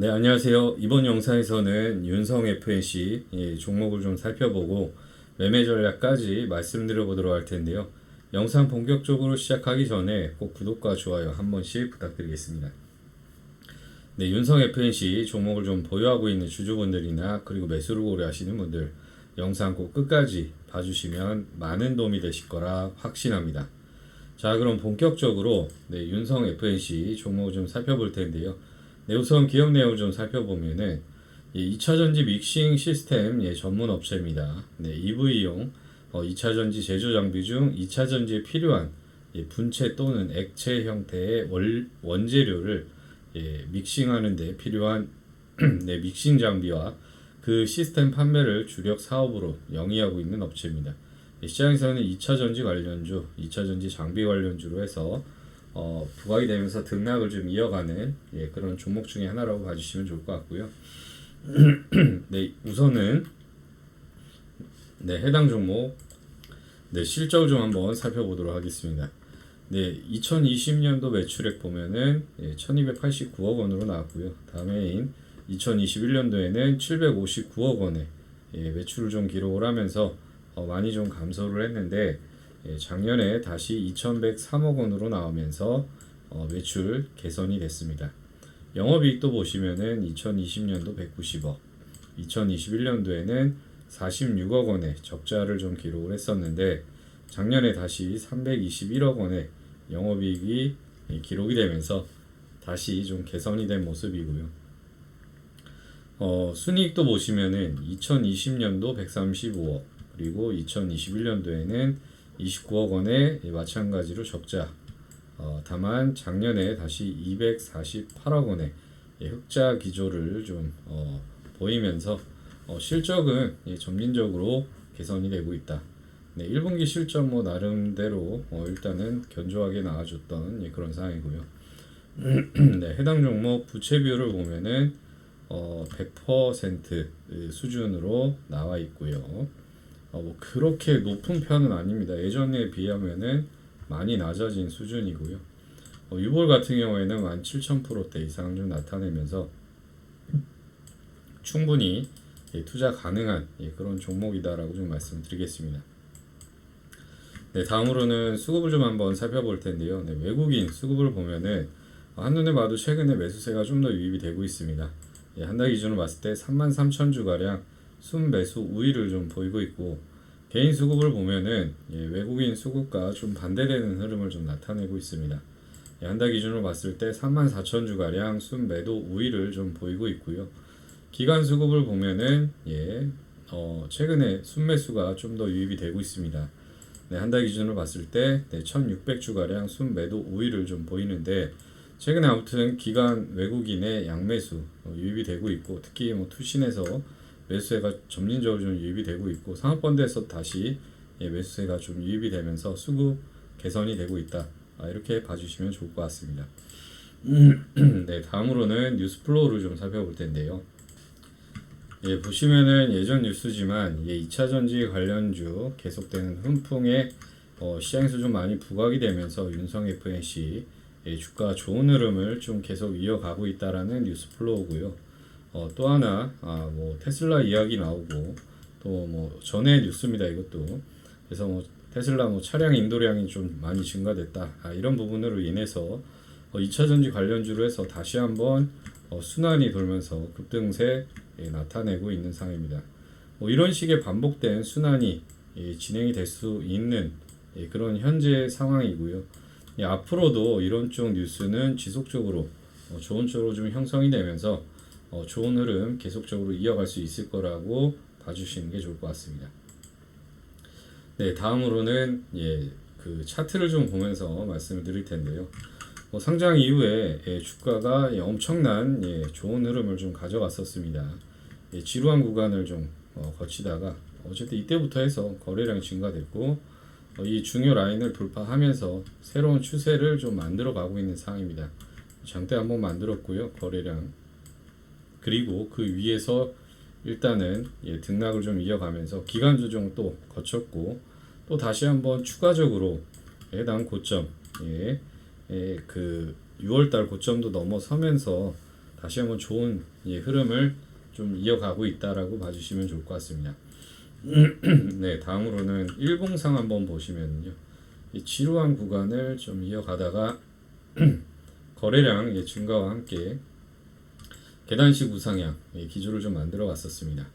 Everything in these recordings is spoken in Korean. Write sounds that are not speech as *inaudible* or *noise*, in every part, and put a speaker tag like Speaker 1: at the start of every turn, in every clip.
Speaker 1: 네, 안녕하세요. 이번 영상에서는 윤성 FNC 예, 종목을 좀 살펴보고 매매 전략까지 말씀드려 보도록 할 텐데요. 영상 본격적으로 시작하기 전에 꼭 구독과 좋아요 한 번씩 부탁드리겠습니다. 네, 윤성 FNC 종목을 좀 보유하고 있는 주주분들이나 그리고 매수를 고려하시는 분들 영상 꼭 끝까지 봐주시면 많은 도움이 되실 거라 확신합니다. 자, 그럼 본격적으로 네, 윤성 FNC 종목을 좀 살펴볼 텐데요. 네, 우선 기업 내용을 좀 살펴보면은 이 2차 전지 믹싱 시스템 예, 전문 업체입니다. 네, EV용 어, 2차 전지 제조 장비 중 2차 전지에 필요한 예, 분체 또는 액체 형태의 월, 원재료를 예, 믹싱하는 데 필요한 *clears throat* 네, 믹싱 장비와 그 시스템 판매를 주력 사업으로 영위하고 있는 업체입니다. 예, 시장에서는 2차 전지 관련주, 2차 전지 장비 관련주로 해서 어, 부각이 되면서 등락을 좀 이어가는 예, 그런 종목 중에 하나라고 봐주시면 좋을 것 같고요. *clears throat* 네, 우선은 네, 해당 종목 네, 실적을 좀 한번 살펴보도록 하겠습니다. 네, 2020년도 매출액 보면은 예, 1,289억 원으로 나왔고요. 다음해인 2021년도에는 759억 원의 예, 매출을 좀 기록을 하면서 어, 많이 좀 감소를 했는데 예, 작년에 다시 2,103억 원으로 나오면서 어, 매출 개선이 됐습니다. 영업이익도 보시면은 2020년도 190억, 2021년도에는 46억 원의 적자를 좀 기록을 했었는데 작년에 다시 321억 원의 영업이익이 예, 기록이 되면서 다시 좀 개선이 된 모습이고요. 어, 순이익도 보시면은 2020년도 135억 그리고 2021년도에는 29억 원의 예, 마찬가지로 적자. 어, 다만 작년에 다시 248억 원의 예, 흑자 기조를 좀 어, 보이면서 어, 실적은 예, 점진적으로 개선이 되고 있다. 네, 1분기 실적 뭐 나름대로 어, 일단은 견조하게 나와줬던 예, 그런 상황이고요. *clears throat* 네, 해당 종목 부채 비율을 보면은 어, 100% 수준으로 나와 있고요. 어, 뭐 그렇게 높은 편은 아닙니다. 예전에 비하면은 많이 낮아진 수준이고요. 어, 유볼 같은 경우에는 17,000%대 이상 좀 나타내면서 충분히 예, 투자 가능한 예, 그런 종목이다라고 좀 말씀드리겠습니다. 네, 다음으로는 수급을 좀 한번 살펴볼 텐데요. 네, 외국인 수급을 보면은 한눈에 봐도 최근에 매수세가 좀 더 유입이 되고 있습니다. 예, 한달 기준으로 봤을 때 33,000주 가량 순매수 우위를 좀 보이고 있고 개인 수급을 보면은 예, 외국인 수급과 좀 반대되는 흐름을 좀 나타내고 있습니다. 예, 한달 기준으로 봤을 때 34,000주 가량 순매도 우위를 좀 보이고 있고요. 기간 수급을 보면은 예, 어, 최근에 순매수가 좀 더 유입이 되고 있습니다. 네, 한 달 기준으로 봤을 때 네, 1,600주 가량 순매도 우위를 좀 보이는데 최근에 아무튼 기간 외국인의 양매수 어, 유입이 되고 있고 특히 뭐 투신에서 매수세가 점진적으로 좀 유입이 되고 있고 상업펀드에서 다시 예, 매수세가 좀 유입이 되면서 수급 개선이 되고 있다. 아, 이렇게 봐주시면 좋을 것 같습니다. *clears throat* 네, 다음으로는 뉴스 플로우를 좀 살펴볼 텐데요. 예, 보시면은 예전 뉴스지만 예, 2차 전지 관련주 계속되는 훈풍에 어, 시장에서 좀 많이 부각이 되면서 윤성 FNC 예, 주가 좋은 흐름을 좀 계속 이어가고 있다라는 뉴스 플로우고요. 어, 또 하나 아, 뭐 테슬라 이야기 나오고 또 뭐 전에 뉴스입니다 이것도 그래서 뭐 테슬라 뭐 차량 인도량이 좀 많이 증가됐다 아, 이런 부분으로 인해서 어, 2차 전지 관련주로 해서 다시 한번 어, 순환이 돌면서 급등세 예, 나타내고 있는 상황입니다. 뭐 이런 식의 반복된 순환이 예, 진행이 될 수 있는 예, 그런 현재 상황이고요. 예, 앞으로도 이런 쪽 뉴스는 지속적으로 어, 좋은 쪽으로 좀 형성이 되면서 어, 좋은 흐름 계속적으로 이어갈 수 있을 거라고 봐주시는 게 좋을 것 같습니다. 네, 다음으로는 예, 그 차트를 좀 보면서 말씀을 드릴 텐데요. 뭐 상장 이후에 예, 주가가 예, 엄청난 예, 좋은 흐름을 좀 가져갔었습니다. 예, 지루한 구간을 좀 어, 거치다가 어쨌든 이때부터 해서 거래량이 증가됐고 어, 이 중요 라인을 돌파하면서 새로운 추세를 좀 만들어 가고 있는 상황입니다. 장대 한번 만들었고요. 거래량 그리고 그 위에서 일단은 예, 등락을 좀 이어가면서 기간 조정 또 거쳤고 또 다시 한번 추가적으로 해당 고점 예, 예, 그 6월달 고점도 넘어서면서 다시 한번 좋은 예, 흐름을 좀 이어가고 있다라고 봐주시면 좋을 것 같습니다. *clears throat* 네, 다음으로는 일봉상 한번 보시면요. 이 지루한 구간을 좀 이어가다가 *clears throat* 거래량 예, 증가와 함께 계단식 우상향 예, 기조를 좀 만들어 왔었습니다.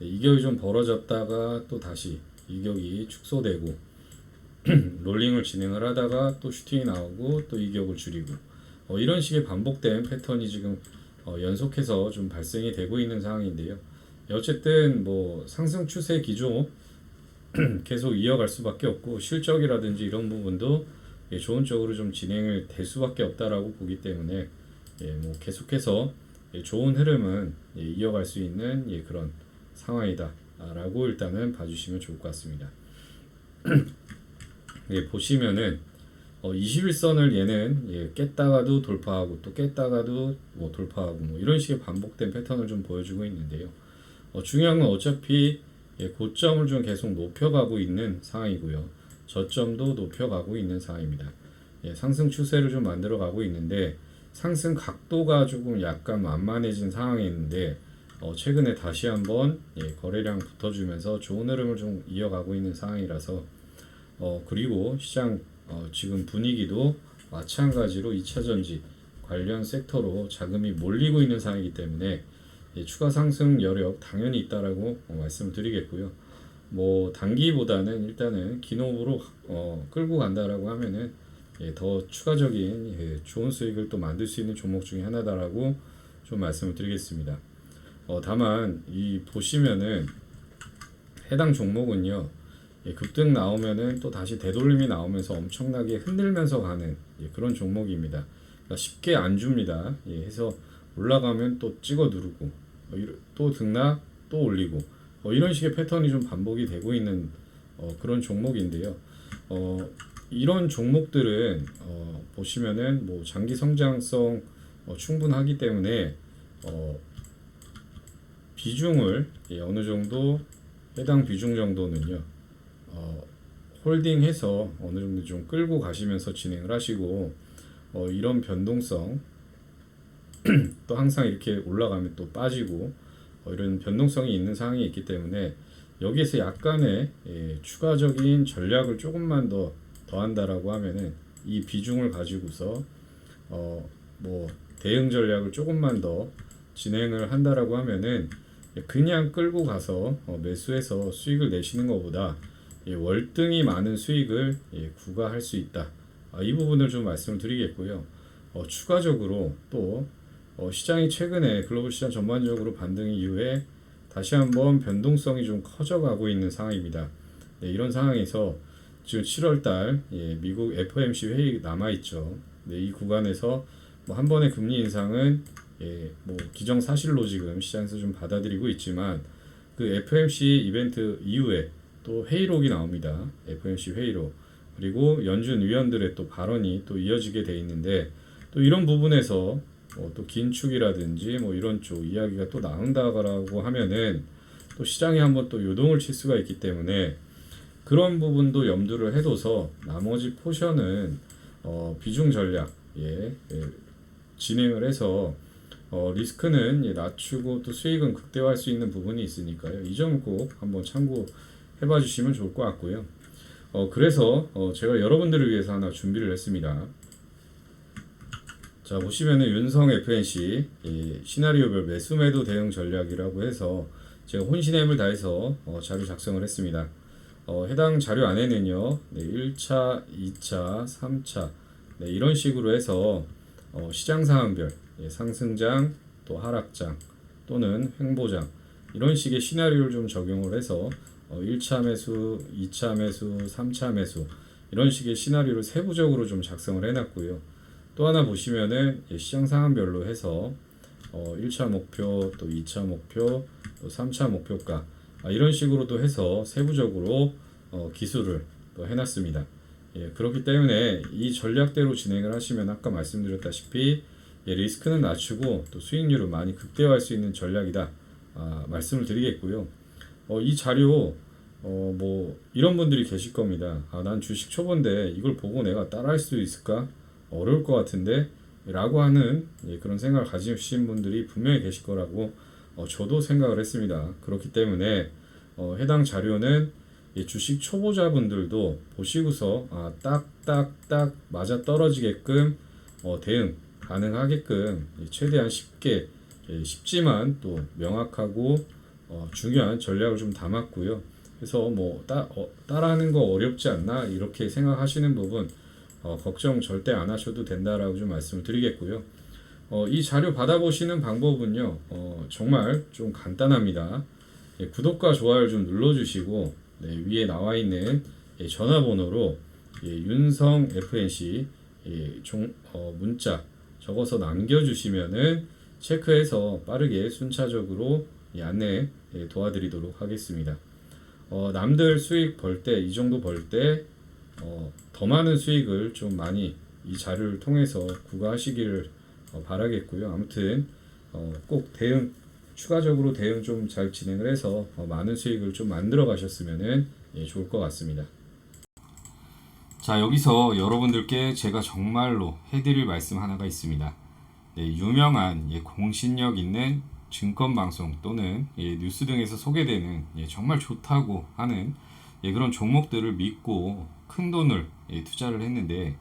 Speaker 1: 예, 이격이 좀 벌어졌다가 또 다시 이격이 축소되고 *clears throat* 롤링을 진행을 하다가 또 슈팅이 나오고 또 이격을 줄이고 어, 이런 식의 반복된 패턴이 지금 어, 연속해서 좀 발생이 되고 있는 상황인데요. 어쨌든 뭐 상승 추세 기조 *clears throat* 계속 이어갈 수밖에 없고 실적이라든지 이런 부분도 예, 좋은 쪽으로 좀 진행을 될 수밖에 없다라고 보기 때문에 예, 뭐 계속해서 예, 좋은 흐름은 예, 이어갈 수 있는 예, 그런 상황이다라고 일단은 봐주시면 좋을 것 같습니다. *clears throat* 예, 보시면은 어, 21선을 얘는 예, 깼다가도 돌파하고 또 깼다가도 뭐 돌파하고 뭐 이런 식의 반복된 패턴을 좀 보여주고 있는데요. 어, 중요한 건 어차피 예, 고점을 좀 계속 높여가고 있는 상황이고요. 저점도 높여가고 있는 상황입니다. 예, 상승 추세를 좀 만들어가고 있는데 상승 각도가 조금 약간 완만해진 상황에 있는데 어, 최근에 다시 한번 예, 거래량 붙어주면서 좋은 흐름을 좀 이어가고 있는 상황이라서 어, 그리고 시장 어, 지금 분위기도 마찬가지로 2차 전지 관련 섹터로 자금이 몰리고 있는 상황이기 때문에 예, 추가 상승 여력 당연히 있다라고 어, 말씀을 드리겠고요. 뭐 단기보다는 일단은 기노브로 어, 끌고 간다라고 하면은 예, 더 추가적인 예, 좋은 수익을 또 만들 수 있는 종목 중에 하나다라고 좀 말씀을 드리겠습니다. 어, 다만 이 보시면은 해당 종목은요 예, 급등 나오면은 또 다시 되돌림이 나오면서 엄청나게 흔들면서 가는 예, 그런 종목입니다. 그러니까 쉽게 안 줍니다. 예, 해서 올라가면 또 찍어 누르고 어, 또 등락 또 올리고 어, 이런 식의 패턴이 좀 반복이 되고 있는 어, 그런 종목인데요. 어, 이런 종목들은 어, 보시면은 뭐 장기 성장성 어, 충분하기 때문에 어, 비중을 예, 어느 정도 해당 비중 정도는요. 어, 홀딩해서 어느 정도 좀 끌고 가시면서 진행을 하시고 어, 이런 변동성 *clears throat* 또 항상 이렇게 올라가면 또 빠지고 어, 이런 변동성이 있는 상황이 있기 때문에 여기에서 약간의 예, 추가적인 전략을 조금만 더 더한다라고 하면은 이 비중을 가지고서 어, 뭐 대응 전략을 조금만 더 진행을 한다라고 하면은 예, 그냥 끌고 가서 어, 매수해서 수익을 내시는 것보다 예, 월등히 많은 수익을 예, 구가할 수 있다. 아, 이 부분을 좀 말씀을 드리겠고요. 어, 추가적으로 또 어, 시장이 최근에 글로벌 시장 전반적으로 반등 이후에 다시 한번 변동성이 좀 커져가고 있는 상황입니다. 네, 이런 상황에서 지금 7월달 예, 미국 FOMC 회의 남아 있죠. 네, 이 구간에서 뭐 한 번의 금리 인상은 예, 뭐 기정 사실로 지금 시장에서 좀 받아들이고 있지만 그 FOMC 이벤트 이후에 또 회의록이 나옵니다. FOMC 회의록 그리고 연준 위원들의 또 발언이 또 이어지게 돼 있는데 또 이런 부분에서 뭐 또 긴축이라든지 뭐 이런 쪽 이야기가 또 나온다라고 하면은 또 시장이 한번 또 요동을 칠 수가 있기 때문에 그런 부분도 염두를 해둬서 나머지 포션은 어, 비중 전략 예, 예, 진행을 해서 어, 리스크는 예, 낮추고 또 수익은 극대화할 수 있는 부분이 있으니까요. 이 점을 꼭 한번 참고해봐 주시면 좋을 것 같고요. 어, 그래서 어, 제가 여러분들을 위해서 하나 준비를 했습니다. 자 보시면은 윤성 FNC 이 시나리오별 매수 매도 대응 전략이라고 해서 제가 혼신의 힘을 다해서 어, 자료 작성을 했습니다. 어, 해당 자료 안에는요, 네, 1차, 2차, 3차 네, 이런 식으로 해서 어, 시장 상황별 예, 상승장 또 하락장 또는 횡보장 이런 식의 시나리오를 좀 적용을 해서 어, 1차 매수, 2차 매수, 3차 매수 이런 식의 시나리오를 세부적으로 좀 작성을 해놨고요. 또 하나 보시면은 예, 시장 상황별로 해서 어, 1차 목표, 또 2차 목표, 또 3차 목표가 아, 이런 식으로도 해서 세부적으로 어, 기술을 또 해놨습니다. 예, 그렇기 때문에 이 전략대로 진행을 하시면 아까 말씀드렸다시피 예, 리스크는 낮추고 또 수익률을 많이 극대화할 수 있는 전략이다 아, 말씀을 드리겠고요. 어, 이 자료 어, 뭐 이런 분들이 계실 겁니다. 아, 난 주식 초보인데 이걸 보고 내가 따라할 수 있을까? 어려울 것 같은데 라고 하는 예, 그런 생각을 가지신 분들이 분명히 계실 거라고 어, 저도 생각을 했습니다. 그렇기 때문에 어, 해당 자료는 이 주식 초보자분들도 보시고서 아, 딱딱딱 맞아 떨어지게끔 어, 대응 가능하게끔 예, 최대한 쉽게 예, 쉽지만 또 명확하고 어, 중요한 전략을 좀 담았고요. 그래서 뭐 따, 어, 따라하는 거 어렵지 않나 이렇게 생각하시는 부분 어, 걱정 절대 안 하셔도 된다라고 좀 말씀을 드리겠고요. 어, 이 자료 받아보시는 방법은요, 어, 정말 좀 간단합니다. 예, 구독과 좋아요를 좀 눌러주시고, 네, 위에 나와 있는 예, 전화번호로 예, 윤성 FNC 예, 종, 어, 문자 적어서 남겨주시면은 체크해서 빠르게 순차적으로 예, 안내 예, 도와드리도록 하겠습니다. 어, 남들 수익 벌 때, 이 정도 벌 때, 어, 더 많은 수익을 좀 많이 이 자료를 통해서 구가하시기를 어, 바라겠고요. 아무튼 어, 꼭 대응 추가적으로 대응 좀 잘 진행을 해서 어, 많은 수익을 좀 만들어 가셨으면은 예, 좋을 것 같습니다. 자 여기서 여러분들께 제가 정말로 해드릴 말씀 하나가 있습니다. 네, 유명한 예, 공신력 있는 증권 방송 또는 예, 뉴스 등에서 소개되는 예, 정말 좋다고 하는 예, 그런 종목들을 믿고 큰 돈을 예, 투자를 했는데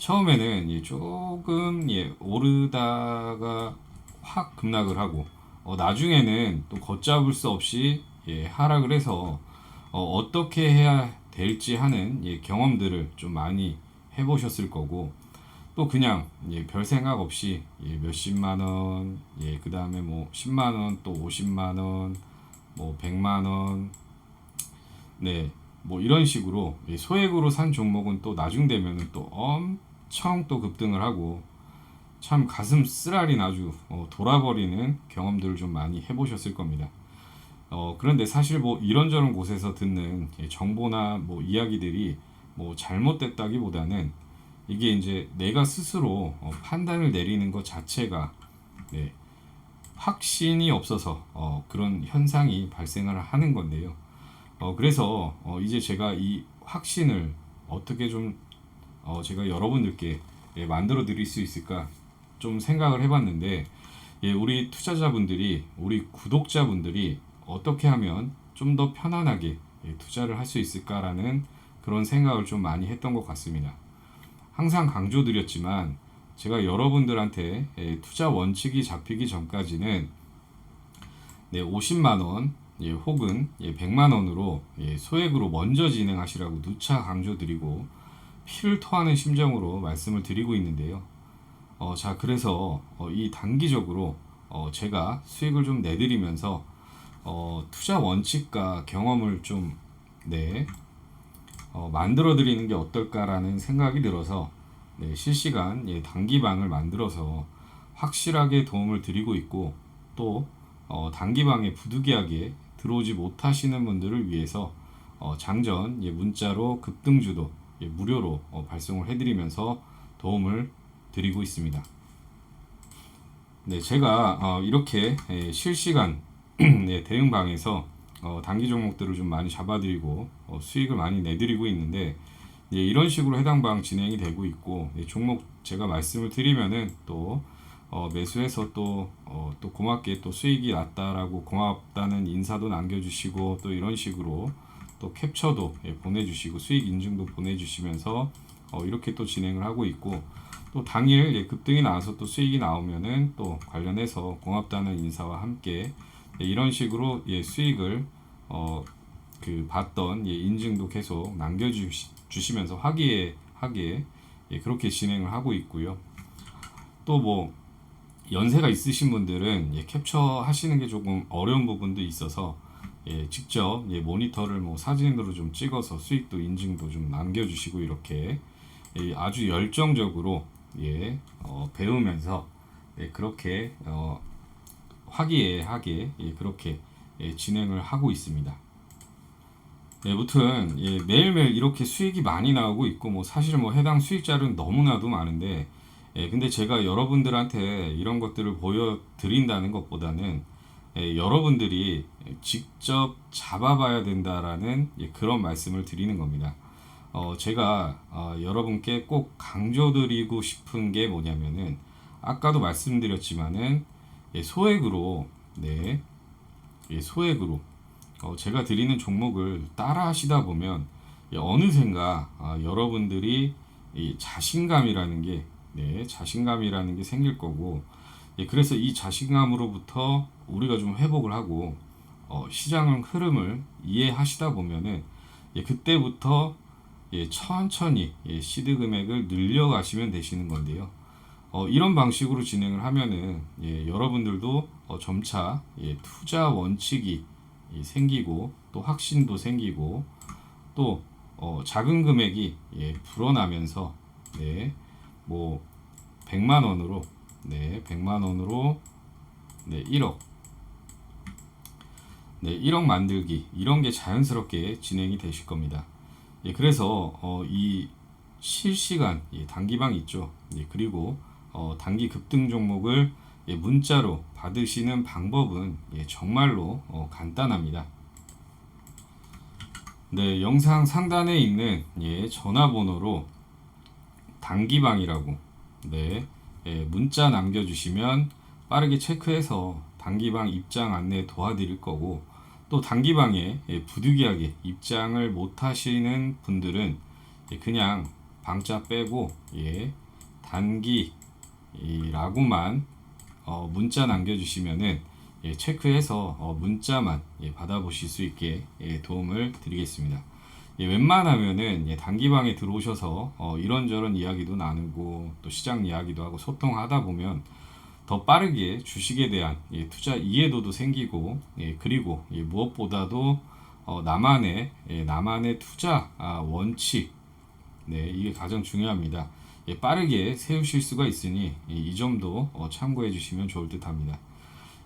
Speaker 1: 처음에는 예, 조금 예, 오르다가 확 급락을 하고 어, 나중에는 또 걷잡을 수 없이 예, 하락을 해서 어, 어떻게 해야 될지 하는 예, 경험들을 좀 많이 해보셨을 거고 또 그냥 예, 별 생각 없이 예, 몇십만 원, 예, 그 다음에 뭐 10만 원, 또 50만 원, 뭐 100만 원, 네, 뭐 이런 식으로 예, 소액으로 산 종목은 또 나중 되면은 또 엄 청 또 급등을 하고 참 가슴 쓰라린 아주 어, 돌아버리는 경험들을 좀 많이 해보셨을 겁니다. 어, 그런데 사실 뭐 이런저런 곳에서 듣는 예, 정보나 뭐 이야기들이 뭐 잘못됐다기보다는 이게 이제 내가 스스로 어, 판단을 내리는 것 자체가 네, 확신이 없어서 어, 그런 현상이 발생을 하는 건데요. 어, 그래서 어, 이제 제가 이 확신을 어떻게 좀 어, 제가 여러분들께 예, 만들어 드릴 수 있을까 좀 생각을 해봤는데 예, 우리 투자자분들이 우리 구독자분들이 어떻게 하면 좀 더 편안하게 예, 투자를 할 수 있을까라는 그런 생각을 좀 많이 했던 것 같습니다. 항상 강조드렸지만 제가 여러분들한테 예, 투자 원칙이 잡히기 전까지는 네, 50만 원 예, 혹은 예, 100만 원으로 예, 소액으로 먼저 진행하시라고 누차 강조드리고 피를 토하는 심정으로 말씀을 드리고 있는데요. 어, 자, 그래서 어, 이 단기적으로 어, 제가 수익을 좀 내드리면서 어, 투자 원칙과 경험을 좀 네, 어, 만들어 드리는 게 어떨까라는 생각이 들어서 네, 실시간 예, 단기방을 만들어서 확실하게 도움을 드리고 있고 또 어, 단기방에 부득이하게 들어오지 못하시는 분들을 위해서 어, 장전 예, 문자로 급등주도 예, 무료로 어, 발송을 해드리면서 도움을 드리고 있습니다. 네, 제가 어, 이렇게 예, 실시간 네, *clears throat* 대응방에서 어, 단기 종목들을 좀 많이 잡아드리고 어, 수익을 많이 내드리고 있는데 예, 이런 식으로 해당 방 진행이 되고 있고 예, 종목 제가 말씀을 드리면은 또 어, 매수해서 또, 어, 또 고맙게 또 수익이 났다라고 고맙다는 인사도 남겨주시고 또 이런 식으로 또 캡처도 예, 보내주시고 수익 인증도 보내주시면서 어, 이렇게 또 진행을 하고 있고 또 당일 예, 급등이 나와서 또 수익이 나오면은 또 관련해서 고맙다는 인사와 함께 예, 이런 식으로 예, 수익을 어, 그 봤던 예, 인증도 계속 남겨주시면서 화기애하게 예, 그렇게 진행을 하고 있고요. 또 뭐 연세가 있으신 분들은 예, 캡처 하시는 게 조금 어려운 부분도 있어서 예, 직접 예, 모니터를 뭐 사진으로 좀 찍어서 수익도 인증도 좀 남겨주시고 이렇게 예, 아주 열정적으로 예, 어, 배우면서 예, 그렇게 어, 화기애애하게 예, 그렇게 예, 진행을 하고 있습니다. 네, 무튼 예, 매일매일 이렇게 수익이 많이 나오고 있고 뭐 사실은 뭐 해당 수익자는 너무나도 많은데 예, 근데 제가 여러분들한테 이런 것들을 보여드린다는 것보다는 예, 여러분들이 직접 잡아봐야 된다라는 예, 그런 말씀을 드리는 겁니다. 어, 제가 어, 여러분께 꼭 강조드리고 싶은 게 뭐냐면은 아까도 말씀드렸지만은 예, 소액으로 네 예, 소액으로 어, 제가 드리는 종목을 따라 하시다 보면 예, 어느샌가 아, 여러분들이 이 자신감이라는 게 네, 자신감이라는 게 생길 거고 예, 그래서 이 자신감으로부터 우리가 좀 회복을 하고 어, 시장 흐름을 이해하시다 보면은 예, 그때부터 예, 천천히 예, 시드 금액을 늘려가시면 되시는 건데요. 어, 이런 방식으로 진행을 하면은 예, 여러분들도 어, 점차 예, 투자 원칙이 예, 생기고 또 확신도 생기고 또 어, 작은 금액이 예, 불어나면서 네, 뭐 100만 원으로 네, 100만 원으로 네, 1억 네, 1억 만들기 이런 게 자연스럽게 진행이 되실 겁니다. 예, 그래서 어, 이 실시간 예, 단기방 있죠. 예, 그리고 어, 단기 급등 종목을 예, 문자로 받으시는 방법은 예, 정말로 어, 간단합니다. 네, 영상 상단에 있는 예, 전화번호로 단기방이라고 네, 예, 문자 남겨주시면 빠르게 체크해서 단기방 입장 안내 도와드릴 거고 또 단기방에 예, 부득이하게 입장을 못 하시는 분들은 예, 그냥 방자 빼고 예, 단기라고만 어, 문자 남겨주시면은 예, 체크해서 어, 문자만 예, 받아보실 수 있게 예, 도움을 드리겠습니다. 예, 웬만하면은 예, 단기방에 들어오셔서 어, 이런저런 이야기도 나누고 또 시장 이야기도 하고 소통하다 보면 더 빠르게 주식에 대한 예, 투자 이해도도 생기고 예, 그리고 예, 무엇보다도 어, 나만의 예, 나만의 투자 아, 원칙 네 이게 가장 중요합니다. 예, 빠르게 세우실 수가 있으니 예, 이 점도 어, 참고해 주시면 좋을 듯합니다.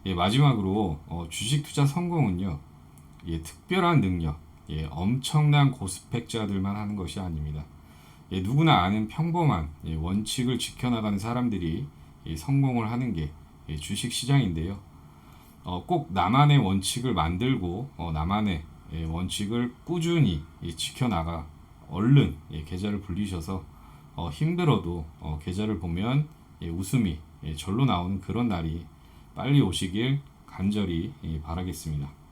Speaker 1: 예, 마지막으로 어, 주식 투자 성공은요 예, 특별한 능력 예, 엄청난 고스펙자들만 하는 것이 아닙니다. 예, 누구나 아는 평범한 예, 원칙을 지켜나가는 사람들이 예, 성공을 하는 게 예, 주식 시장인데요. 어, 꼭 나만의 원칙을 만들고 어, 나만의 예, 원칙을 꾸준히 예, 지켜나가 얼른 예, 계좌를 불리셔서 어, 힘들어도 어, 계좌를 보면 예, 웃음이 예, 절로 나오는 그런 날이 빨리 오시길 간절히 예, 바라겠습니다.